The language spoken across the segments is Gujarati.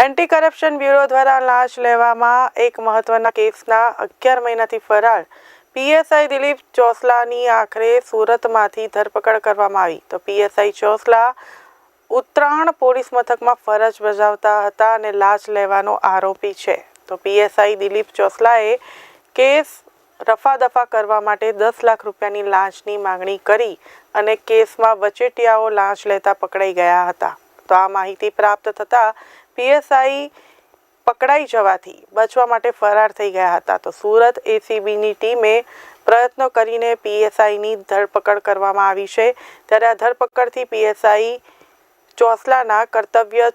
એન્ટી કરપ્શન બ્યુરો દ્વારા લાંચ લેવામાં એક મહત્વના કેસના અગિયાર મહિનાથી ફરાર. પીએસઆઈ દિલીપ ચોસલાની આખરે સુરતમાંથી ધરપકડ કરવામાં આવી. તો પીએસઆઈ ચોસલા ઉત્તરાયણ પોલીસ મથકમાં ફરજ બજાવતા હતા અને લાંચ લેવાનો આરોપી છે. તો પીએસઆઈ દિલીપ ચોસલાએ કેસ રફાદફા કરવા માટે દસ લાખ રૂપિયાની લાંચની માંગણી કરી અને કેસમાં વચેટિયાઓ લાંચ લેતા પકડાઈ ગયા હતા. તો આ માહિતી પ્રાપ્ત થતાં પીએસઆઈ પકડાઈ જવાથી બચવા માટે ફરાર થઈ ગયા હતા. તો સુરત એસીબીની ટીમે પ્રયત્નો કરીને પીએસઆઈની ધરપકડ કરવામાં આવી છે. ત્યારે આ ધરપકડથી પીએસઆઈ ચોસલાના કર્તવ્ય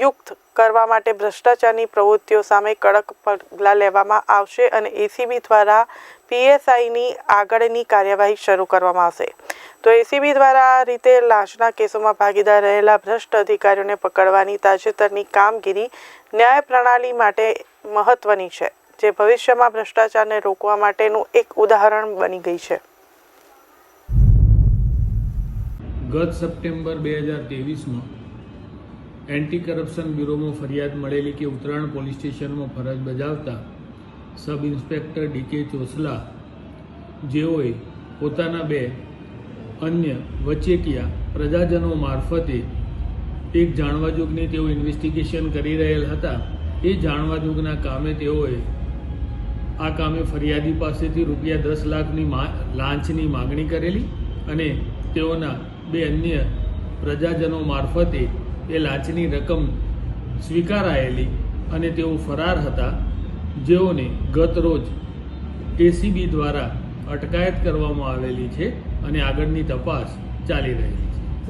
યુક્ત કરવા માટે ભ્રષ્ટાચારની પ્રવૃત્તિઓ સામે કડક પગલાં લેવામાં આવશે અને એસીબી દ્વારા પીએસઆઈની આગળની કાર્યવાહી શરૂ કરવામાં આવશે. તો એસીબી દ્વારા આ રીતે લાંચના કેસોમાં ભાગીદાર રહેલા ભ્રષ્ટ અધિકારીઓને પકડવાની તાજેતરની કામગીરી ન્યાય પ્રણાલી માટે મહત્વની છે, જે ભવિષ્યમાં ભ્રષ્ટાચારને રોકવા માટેનું એક ઉદાહરણ બની ગઈ છે. ગત સપ્ટેમ્બર બે હજાર ત્રેવીસમાં એન્ટી કરપ્શન બ્યુરોમાં ફરિયાદ મળેલી કે ઉત્તરાયણ પોલીસ સ્ટેશનમાં ફરજ બજાવતા સબ ઇન્સ્પેક્ટર ડીકે ચોસલા જેઓએ પોતાના બે અન્ય વચેટિયા પ્રજાજનો મારફતે એક જાણવાજોગની તેઓ ઇન્વેસ્ટિગેશન કરી રહેલ હતા. એ જાણવાજોગના કામે તેઓએ આ કામે ફરિયાદી પાસેથી રૂપિયા દસ લાખની લાંચની માગણી કરેલી અને તેઓના બે અન્ય પ્રજાજનો મારફતે એ લાંચની રકમ સ્વીકારાયેલી અને તેઓ ફરાર હતા. જેઓને ગત રોજ એસીબી દ્વારા અટકાયત કરવામાં આવેલી છે અને આગળની તપાસ ચાલી રહી છે.